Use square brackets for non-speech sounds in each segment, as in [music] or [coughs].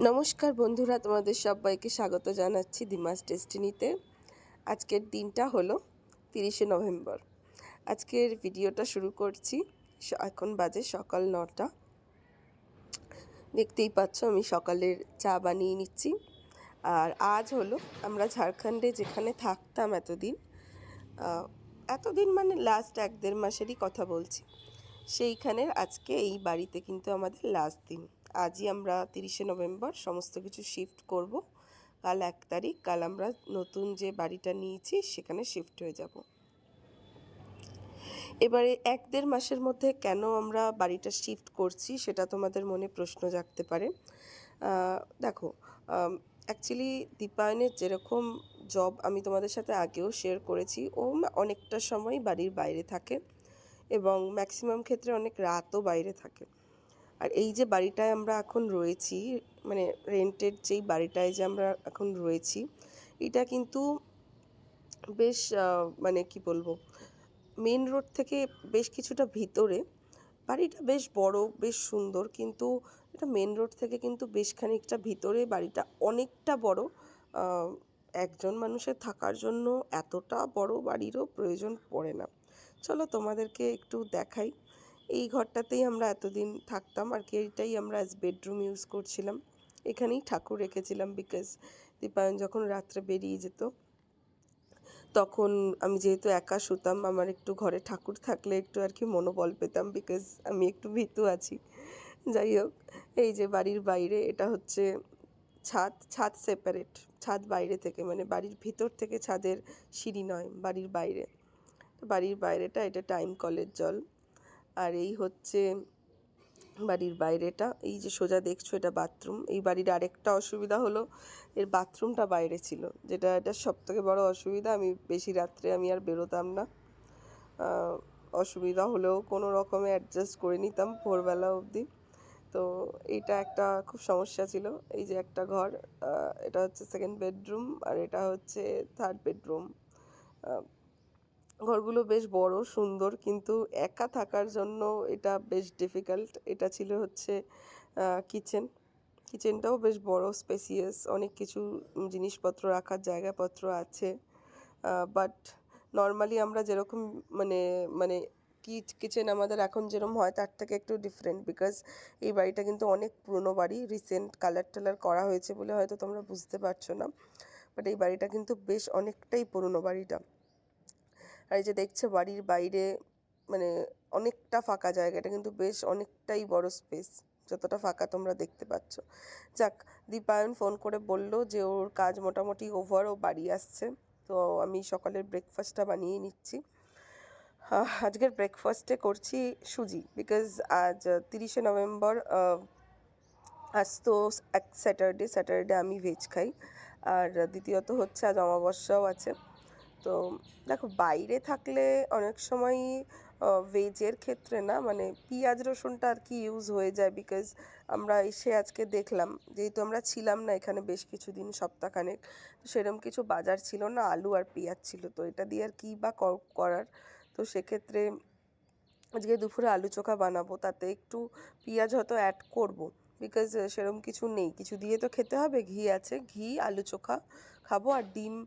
নমস্কার বন্ধুরা, তোমাদের সবাইকে স্বাগত জানাচ্ছি দিমাস ডেস্টিনিতে। আজকের দিনটা হলো তিরিশে নভেম্বর। আজকের ভিডিওটা শুরু করছি এখন বাজে সকাল নটা। দেখতেই পাচ্ছ আমি সকালের চা বানিয়ে নিচ্ছি। আর আজ হলো আমরা ঝাড়খণ্ডে যেখানে থাকতাম এতদিন এতদিন মানে লাস্ট এক দেড় মাসেরই কথা বলছি। সেইখানের আজকে এই বাড়িতে কিন্তু আমাদের লাস্ট দিন। আজই আমরা তিরিশে নভেম্বর সমস্ত কিছু শিফট করব। কাল এক তারিখ, কাল আমরা নতুন যে বাড়িটা নিয়েছি, সেখানে শিফট হয়ে যাব। এবারে এক দেড় মাসের মধ্যে কেন আমরা বাড়িটা শিফট করছি, সেটা তোমাদের মনে প্রশ্ন জাগতে পারে। দেখো অ্যাকচুয়ালি দীপায়নের যেরকম জব আমি তোমাদের সাথে আগেও শেয়ার করেছি, ও অনেকটা সময় বাড়ির বাইরে থাকে এবং ম্যাক্সিমাম ক্ষেত্রে অনেক রাতও বাইরে থাকে। আর এই যে বাড়িটায় আমরা এখন রয়েছি মানে রেন্টেড যেই বাড়িটায় যে আমরা এখন রয়েছি, এটা কিন্তু বেশ মানে কি বলব মেন রোড থেকে বেশ কিছুটা ভিতরে। বাড়িটা বেশ বড়, বেশ সুন্দর, কিন্তু এটা মেন রোড থেকে কিন্তু বেশ খানিকটা ভিতরে। বাড়িটা অনেকটা বড় একজন মানুষের থাকার জন্য এতটা বড় বাড়িরও প্রয়োজন পড়ে না। চলো তোমাদেরকে একটু দেখাই। এই ঘরটাতেই আমরা এতদিন থাকতাম। আর কি এইটাই আমরা অ্যাজ বেডরুম ইউজ করছিলাম। এখানেই ঠাকুর রেখেছিলাম বিকজ দীপায়ন যখন রাত্রে বেরিয়ে যেত, তখন আমি যেহেতু একা শুতাম, আমার একটু ঘরে ঠাকুর থাকলে একটু আর কি মনোবল পেতাম বিকজ আমি একটু ভীতু আছি। যাই হোক, এই যে বাড়ির বাইরে, এটা হচ্ছে ছাদ ছাদ সেপারেট ছাদ বাইরে থেকে মানে বাড়ির ভিতর থেকে ছাদের সিঁড়ি নয়, বাড়ির বাইরে। বাড়ির বাইরেটা, এটা টাইম কলের জল। আর এই হচ্ছে বাড়ির বাইরেটা। এই যে সোজা দেখছ এটা বাথরুম এই বাড়ির আরেকটা অসুবিধা হলো এর বাথরুমটা বাইরে ছিল, যেটা এটা সব থেকে বড় অসুবিধা। আমি বেশি রাত্রে আমি আর বেরোতাম না। অসুবিধা হলেও কোনো রকমে অ্যাডজাস্ট করে নিতাম ভোরবেলা অবধি। তো এইটা একটা খুব সমস্যা ছিল। এই যে একটা ঘর এটা হচ্ছে সেকেন্ড বেডরুম আর এটা হচ্ছে থার্ড বেডরুম ঘরগুলো বেশ বড়, সুন্দর, কিন্তু একা থাকার জন্য এটা বেশ ডিফিকাল্ট এটা ছিল হচ্ছে কিচেন কিচেনটাও বেশ বড় স্পেসিয়াস অনেক কিছু জিনিসপত্র রাখার জায়গাপত্র আছে। বাট নর্মালি আমরা যেরকম মানে মানে কিচেন আমাদের এখন যেরকম হয়, তার থেকে একটু ডিফারেন্ট বিকজ এই বাড়িটা কিন্তু অনেক পুরনো বাড়ি। রিসেন্ট কালার টালার করা হয়েছে বলে হয়তো তোমরা বুঝতে পারছ না। বাট এই বাড়িটা কিন্তু বেশ অনেকটাই পুরনো বাড়িটা। আর এই যে দেখছ বাড়ির বাইরে মানে অনেকটা ফাঁকা জায়গা এটা কিন্তু বেশ অনেকটাই বড় স্পেস যতটা ফাঁকা তোমরা দেখতে পাচ্ছ। যাক, দীপায়ন ফোন করে বলল যে ওর কাজ মোটামুটি ওভার ও বাড়ি আসছে। তো আমি সকালের ব্রেকফাস্টটা বানিয়ে নিচ্ছি। আজকের ব্রেকফাস্টে করছি সুজি বিকজ আজ তিরিশে নভেম্বর আজ তো এক স্যাটারডে স্যাটারডে আমি ভেজ খাই। আর দ্বিতীয়ত হচ্ছে আজ অমাবস্যাও আছে। তো দেখো বাইরে থাকলে অনেক সময় ভেজের ক্ষেত্রে না মানে পেঁয়াজ রসুনটা আর কি ইউজ হয়ে যায় বিকজ আমরা এসে আজকে দেখলাম, যেহেতু আমরা ছিলাম না এখানে বেশ কিছুদিন সপ্তাহখানেক, তো সেরকম কিছু বাজার ছিল না, আলু আর পেঁয়াজ ছিল, তো এটা দিয়ে আর কী বা কর- করার। তো সেক্ষেত্রে আজকে দুপুরে আলু চোখা বানাবো, তাতে একটু পেঁয়াজ হয়তো অ্যাড করব বিকজ সেরকম কিছু নেই। কিছু দিয়ে তো খেতে হবে, ঘি আছে, ঘি, আলু চোখা খাব আর ডিম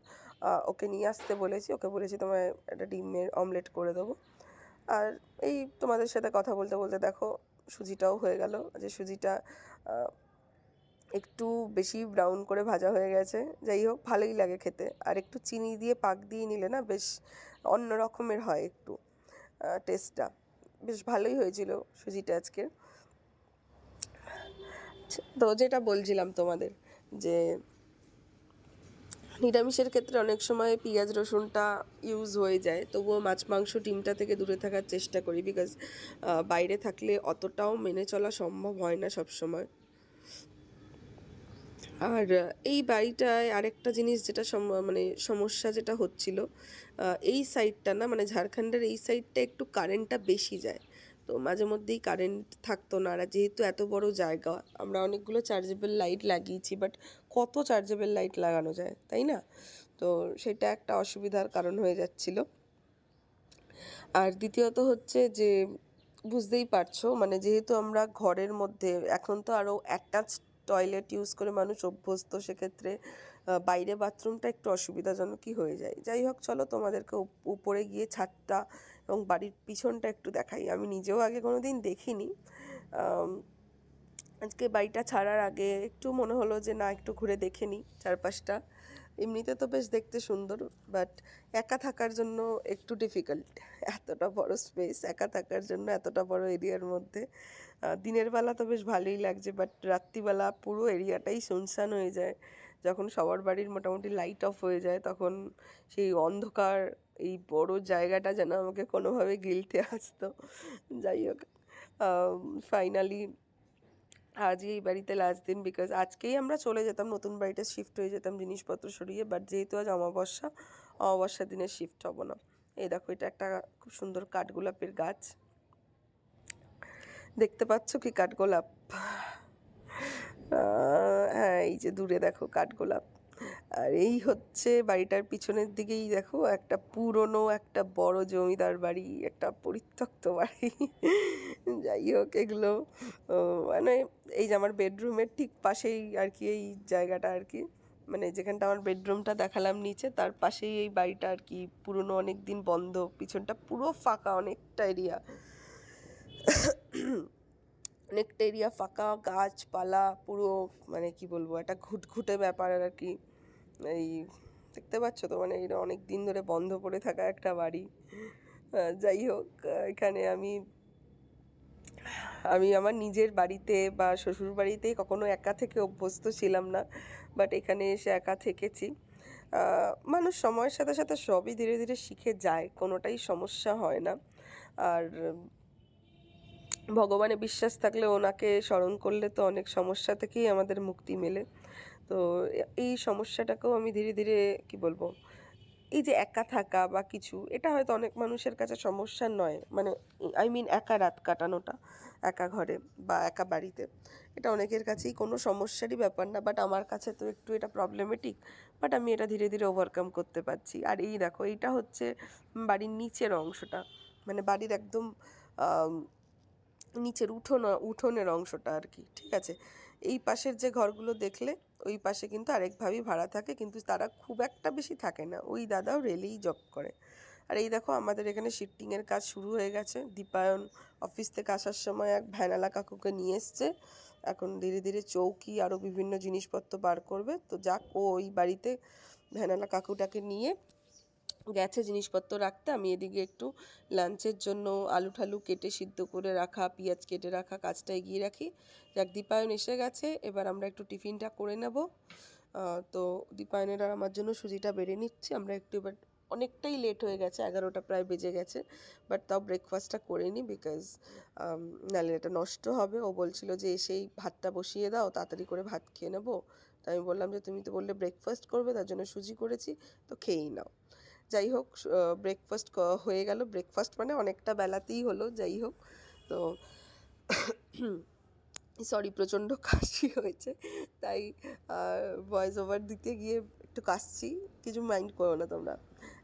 ওকে নিয়ে আসতে বলেছি। ওকে বলেছি তোমায় একটা ডিমের অমলেট করে দেবো। আর এই তোমাদের সাথে কথা বলতে বলতে দেখো সুজিটাও হয়ে গেল। যে সুজিটা একটু বেশি ব্রাউন করে ভাজা হয়ে গেছে। যাই হোক ভালোই লাগে খেতে। আর একটু চিনি দিয়ে পাক দিয়ে নিলে না বেশ অন্য রকমের হয় একটু টেস্টটা বেশ ভালোই হয়েছিল সুজিটা আজকে। আচ্ছা, তো যেটা বলছিলাম তোমাদের যে নিরামিষের ক্ষেত্রে অনেক সময় পেঁয়াজ রসুনটা ইউজ হয়ে যায়। তবুও মাছ, মাংস ডিমটা থেকে দূরে থাকার চেষ্টা করি বিকজ বাইরে থাকলে অতটাও মেনে চলা সম্ভব হয় না সব সময় আর এই বাড়িটায় আরেকটা জিনিস যেটা মানে সমস্যা যেটা হচ্ছিল এই সাইডটা না মানে ঝাড়খণ্ডের এই সাইডটা একটু কারেন্টটা বেশি যায়। তো মাঝে মধ্যেই কারেন্ট থাকতো না। আর যেহেতু এত বড় জায়গা, আমরা অনেকগুলো চার্জেবল লাইট লাগিয়েছি বাট কত চার্জেবল লাইট লাগানো যায়, তাই না? তো সেটা একটা অসুবিধার কারণ হয়ে যাচ্ছিল। আর দ্বিতীয়ত হচ্ছে যে, বুঝতেই পারছ মানে যেহেতু আমরা ঘরের মধ্যে, এখন তো আরও অ্যাটাচড টয়লেট ইউজ করে মানুষ অভ্যস্ত, সেক্ষেত্রে বাইরে বাথরুমটা একটু অসুবিধাজনকই হয়ে যায়। যাই হোক, চলো তোমাদেরকে উপ- উপরে গিয়ে ছাদটা এবং বাড়ির পিছনটা একটু দেখাই। আমি নিজেও আগে কোনো দিন দেখিনি আজকে বাড়িটা ছাড়ার আগে একটু মনে হলো যে, না, একটু ঘুরে দেখে নিই চারপাশটা। এমনিতে তো বেশ দেখতে সুন্দর বাট একা থাকার জন্য একটু ডিফিকাল্ট এতটা বড় স্পেস একা থাকার জন্য এতটা বড় এরিয়ার মধ্যে। দিনের বেলা তো বেশ ভালোই লাগছে বাট রাত্রিবেলা পুরো এরিয়াটাই শুনশান হয়ে যায়। যখন সবার বাড়ির মোটামুটি লাইট অফ হয়ে যায়, তখন সেই অন্ধকার, এই বড় জায়গাটা যেন আমাকে কোনোভাবে গিলতে আসতো। যাই হোক ফাইনালি আজই এই বাড়িতে লাস্ট দিন বিকজ আজকেই আমরা চলে যেতাম, নতুন বাড়িতে শিফট হয়ে যেতাম, জিনিসপত্র সরিয়ে বাট যেহেতু আজ অমাবস্যা, অমাবস্যার দিনে শিফট হব না। এই দেখো, এটা একটা খুব সুন্দর কাঠগোলাপের গাছ। দেখতে পাচ্ছ কি কাঠগোলাপ? এই যে দূরে দেখো কাঠগোলাপ। আর এই হচ্ছে বাড়িটার পিছনের দিকেই দেখো একটা পুরনো একটা বড় জমিদার বাড়ি, একটা পরিত্যক্ত বাড়ি। যাই হোক এগুলো মানে এই যে আমার বেডরুমের ঠিক পাশেই আর কি এই জায়গাটা আর কি। মানে যেখানটা আমার বেডরুমটা দেখালাম নিচে, তার পাশেই এই বাড়িটা আর কি পুরনো অনেক দিন বন্ধ। পিছনটা পুরো ফাঁকা, অনেকটা এরিয়া। অনেকটা এরিয়া ফাঁকা গাছপালা, পুরো মানে কি বলব, একটা ঘুটঘুটে ব্যাপার আর কি। এই দেখতে পাচ্ছ তো? মানে এটা অনেক দিন ধরে বন্ধ পড়ে থাকা একটা বাড়ি। যাই হোক এখানে আমি আমি আমার নিজের বাড়িতে বা শ্বশুর বাড়িতে কখনো একা থেকে অভ্যস্ত ছিলাম না বাট এখানে এসে একা থেকেছি। মানুষ সময়ের সাথে সাথে সবই ধীরে ধীরে শিখে যায়, কোনোটাই সমস্যা হয় না। আর ভগবানে বিশ্বাস থাকলে ওনাকে স্মরণ করলে তো অনেক সমস্যা থেকেই আমাদের মুক্তি মেলে। তো এই সমস্যাটাকেও আমি ধীরে ধীরে, কি বলব, এই যে একা থাকা বা কিছু, এটা হয়তো অনেক মানুষের কাছে সমস্যা নয়। মানে আই মিন একা রাত কাটানোটা, একা ঘরে বা একা বাড়িতে, এটা অনেকের কাছেই কোনো সমস্যারই ব্যাপার না। বাট আমার কাছে তো একটু এটা প্রবলেমেটিক বাট আমি এটা ধীরে ধীরে ওভারকাম করতে পারছি। আর এই দেখো, এইটা হচ্ছে বাড়ির নিচের অংশটা। মানে বাড়ির একদম নিচের উঠোন, উঠোনের অংশটা আর কি, ঠিক আছে? এই পাশের যে ঘরগুলো দেখলে, ওই পাশে কিন্তু আরেকভাবেই ভাড়া থাকে, কিন্তু তারা খুব একটা বেশি থাকে না। ওই দাদাও রেলেই জব করে। আর এই দেখো, আমাদের এখানে শিফটিংয়ের কাজ শুরু হয়ে গেছে। দীপায়ন অফিস থেকে আসার সময় এক ভ্যানালা কাকুকে নিয়ে এসছে। এখন ধীরে ধীরে চৌকি আরও বিভিন্ন জিনিসপত্র বার করবে। তো যাক, ও ওই বাড়িতে ভ্যানালা কাকুটাকে নিয়ে গেছে জিনিসপত্র রাখতে, আমি এদিকে একটু লাঞ্চের জন্য আলু ঠালু কেটে সিদ্ধ করে রাখা, পেঁয়াজ কেটে রাখা কাজটা এগিয়ে রাখি। যাক, দীপায়ন এসে গেছে, এবার আমরা একটু টিফিনটা করে নেব। তো দীপায়নের আর আমার জন্য সুজিটা বেড়ে নিচ্ছি, আমরা একটু এবার অনেকটাই লেট হয়ে গেছে, এগারোটা প্রায় বেজে গেছে বাট তাও ব্রেকফাস্টটা করে নিই বিকজ নাহলে এটা নষ্ট হবে। ও বলছিল যে, এসেই ভাতটা বসিয়ে দাও, তাড়াতাড়ি করে ভাত খেয়ে নেব। তাই আমি বললাম যে, তুমি তো বললে ব্রেকফাস্ট করবে, তার জন্য সুজি করেছি, তো খেয়েই নাও। যাই হোক ব্রেকফাস্ট হয়ে গেল। ব্রেকফাস্ট মানে অনেকটা বেলাতেই হলো যাই হোক তো [coughs] সরি প্রচণ্ড কাশি হয়েছে। তাই ভয়েস ওভার দিতে গিয়ে একটু কাশছি। কিছু মাইন্ড করো না তোমরা।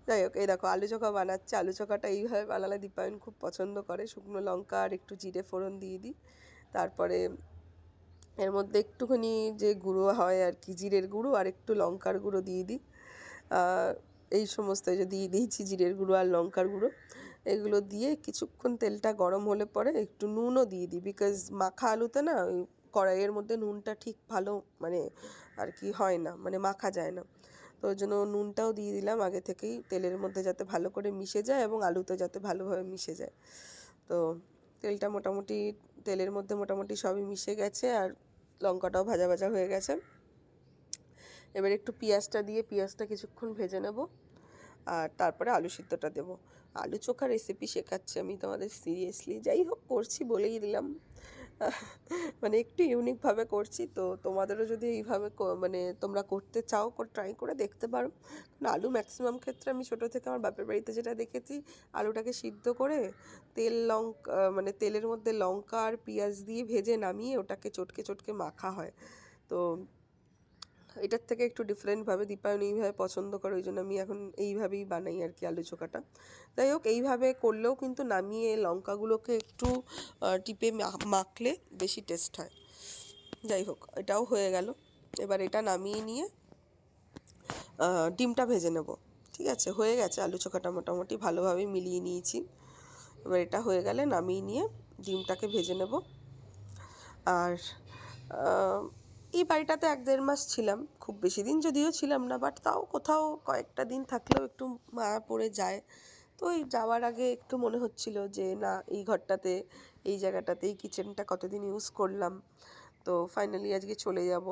যাই হোক এই দেখো, আলু চোখা বানাচ্ছে। আলু চোখাটা এইভাবে বানালে দীপায়ন খুব পছন্দ করে। শুকনো লঙ্কা আর একটু জিরে ফোড়ন দিয়ে দিই। তারপরে এর মধ্যে একটুখানি যে গুঁড়ো হয় আর কি, জিরের গুঁড়ো আর একটু লঙ্কার গুঁড়ো দিয়ে দিই। এই সমস্ত এই যে দিয়ে দিয়েছি জিরের গুঁড়ো আর লঙ্কার গুঁড়ো, এগুলো দিয়ে কিছুক্ষণ তেলটা গরম হলে পরে একটু নুনও দিয়ে দিই বিকজ মাখা আলুতে না ওই কড়াইয়ের মধ্যে নুনটা ঠিক ভালো মানে আর কি হয় না মানে মাখা যায় না। তো ওই জন্য নুনটাও দিয়ে দিলাম আগে থেকেই তেলের মধ্যে যাতে ভালো করে মিশে যায় এবং আলুতে যাতে ভালোভাবে মিশে যায়। তো তেলটা মোটামুটি, তেলের মধ্যে মোটামুটি সবই মিশে গেছে আর লঙ্কাটাও ভাজা ভাজা হয়ে গেছে। এবার একটু পেঁয়াজটা দিয়ে পেঁয়াজটা কিছুক্ষণ ভেজে নেব আর তারপরে আলু সিদ্ধটা দেব। আলু চোখা রেসিপি শেখাচ্ছি আমি তোমাদের সিরিয়াসলি যাই হোক, করছি বলেই দিলাম। [laughs] মানে একটু ইউনিকভাবে করছি, তো তোমাদেরও যদি এইভাবে মানে তোমরা করতে চাও ট্রাই করে দেখতে পারো। কারণ আলু ম্যাক্সিমাম ক্ষেত্রে আমি ছোটো থেকে আমার বাপের বাড়িতে যেটা দেখেছি, আলুটাকে সিদ্ধ করে তেল লঙ্কা মানে তেলের মধ্যে লঙ্কা আর পেঁয়াজ দিয়ে ভেজে নামিয়ে ওটাকে চটকে চটকে মাখা হয়। তো এটার থেকে একটু ডিফারেন্টভাবে দীপায়ন এইভাবে পছন্দ করে, ওই জন্য আমি এখন এইভাবেই বানাই আর কি আলু চোখাটা। যাই হোক, এইভাবে করলেও কিন্তু নামিয়ে লঙ্কাগুলোকে একটু টিপে মাখলে বেশি টেস্ট হয়। যাই হোক, এটাও হয়ে গেল। এবার এটা নামিয়ে নিয়ে ডিমটা ভেজে নেব। ঠিক আছে, হয়ে গেছে আলু চোখাটা মোটামুটি ভালোভাবে মিলিয়ে নিয়েছি। এবার এটা হয়ে গেলে নামিয়ে নিয়ে ডিমটাকে ভেজে নেব। আর এই বাড়িটাতে এক দেড় মাস ছিলাম, খুব বেশি দিন যদিও ছিলাম না বাট তাও কোথাও কয়েকটা দিন থাকলেও একটু মায়া পড়ে যায়। তো এই যাওয়ার আগে একটু মনে হচ্ছিল যে, না, এই ঘরটাতে, এই জায়গাটাতে, এই কিচেনটা কতদিন ইউজ করলাম। তো ফাইনালি আজকে চলে যাব।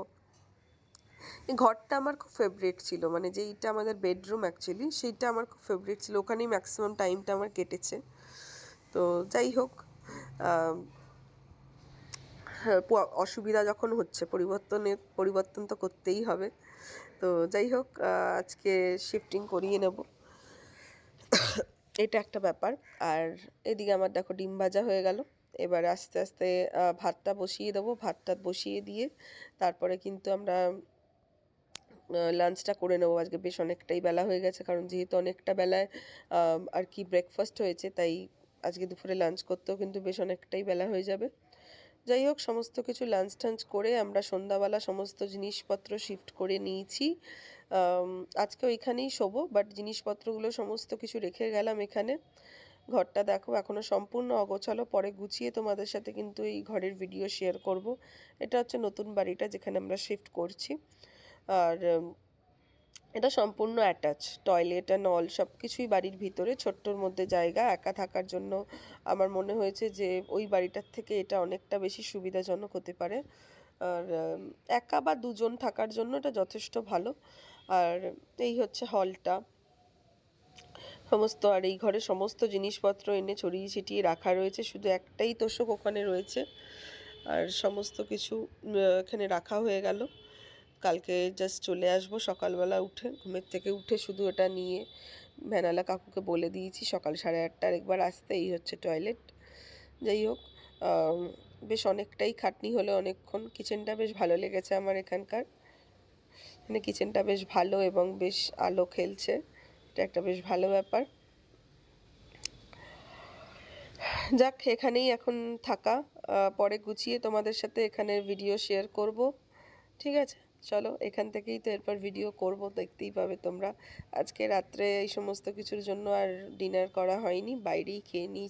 এই ঘরটা আমার খুব ফেভারিট ছিল মানে যেইটা আমাদের বেডরুম অ্যাকচুয়ালি সেইটা আমার খুব ফেভারিট ছিল। ওখানেই ম্যাক্সিমাম টাইমটা আমার কেটেছে। তো যাই হোক অসুবিধা যখন হচ্ছে, পরিবর্তনের, পরিবর্তন তো করতেই হবে। তো যাই হোক আজকে শিফটিং করিয়ে নেব। এটা একটা ব্যাপার। আর এদিকে আমার দেখো ডিম ভাজা হয়ে গেল। এবার আস্তে আস্তে ভাতটা বসিয়ে দেবো। ভাতটা বসিয়ে দিয়ে তারপরে কিন্তু আমরা লাঞ্চটা করে নেব। আজকে বেশ অনেকটাই বেলা হয়ে গেছে, কারণ যেহেতু অনেকটা বেলায় আর কি ব্রেকফাস্ট হয়েছে, তাই আজকে দুপুরে লাঞ্চ করতেও কিন্তু বেশ অনেকটাই বেলা হয়ে যাবে। যাই হোক, সমস্ত কিছু লাঞ্চ টাঞ্চ করে আমরা সন্ধ্যাবেলা সমস্ত জিনিসপত্র শিফট করে নিয়েছি। আজকে ওইখানেই শোবো বাট জিনিসপত্রগুলো সমস্ত কিছু রেখে গেলাম এখানে। ঘরটা দেখো, এখনও সম্পূর্ণ অগোছালো। পরে গুছিয়ে তোমাদের সাথে কিন্তু এই ঘরের ভিডিও শেয়ার করব। এটা হচ্ছে নতুন বাড়িটা যেখানে আমরা শিফট করছি। আর এটা সম্পূর্ণ অ্যাটাচ টয়লেট অ্যান্ড অল সব কিছুই বাড়ির ভিতরে, ছোট্টর মধ্যে জায়গা, একা থাকার জন্য আমার মনে হয়েছে যে ওই বাড়িটার থেকে এটা অনেকটা বেশি সুবিধাজনক হতে পারে। আর একা বা দুজন থাকার জন্য এটা যথেষ্ট ভালো। আর এই হচ্ছে হলটা সমস্ত, আর এই ঘরে সমস্ত জিনিসপত্র এনে ছড়িয়ে ছিটিয়ে রাখা রয়েছে, শুধু একটাই তোষক ওখানে রয়েছে। আর সমস্ত কিছু এখানে রাখা হয়ে গেল। কালকে জাস্ট চলে আসব সকালবেলা উঠে। ঘুমের থেকে উঠে শুধু এটা নিয়ে ভ্যানালা কাকুকে বলে দিয়েছি, সকাল সাড়ে আটটার একবার আসতে, এই হচ্ছে টয়লেট যাই হোক বেশ অনেকটাই খাটনি হলো অনেকক্ষণ। কিচেনটা বেশ ভালো লেগেছে আমার এখানকার। মানে কিচেনটা বেশ ভালো এবং বেশ আলো খেলছে। এটা একটা বেশ ভালো ব্যাপার। যাক, এখানেই এখন থাকা। পরে গুছিয়ে তোমাদের সাথে এখানের ভিডিও শেয়ার করব। ঠিক আছে? চলো, এখান থেকেই তো এরপর ভিডিও করব, দেখতেই পাবে তোমরা। আজকে রাত্রে এই সমস্ত কিছুর জন্য আর ডিনার করা হয়নি, বাইরেই খেয়ে নিই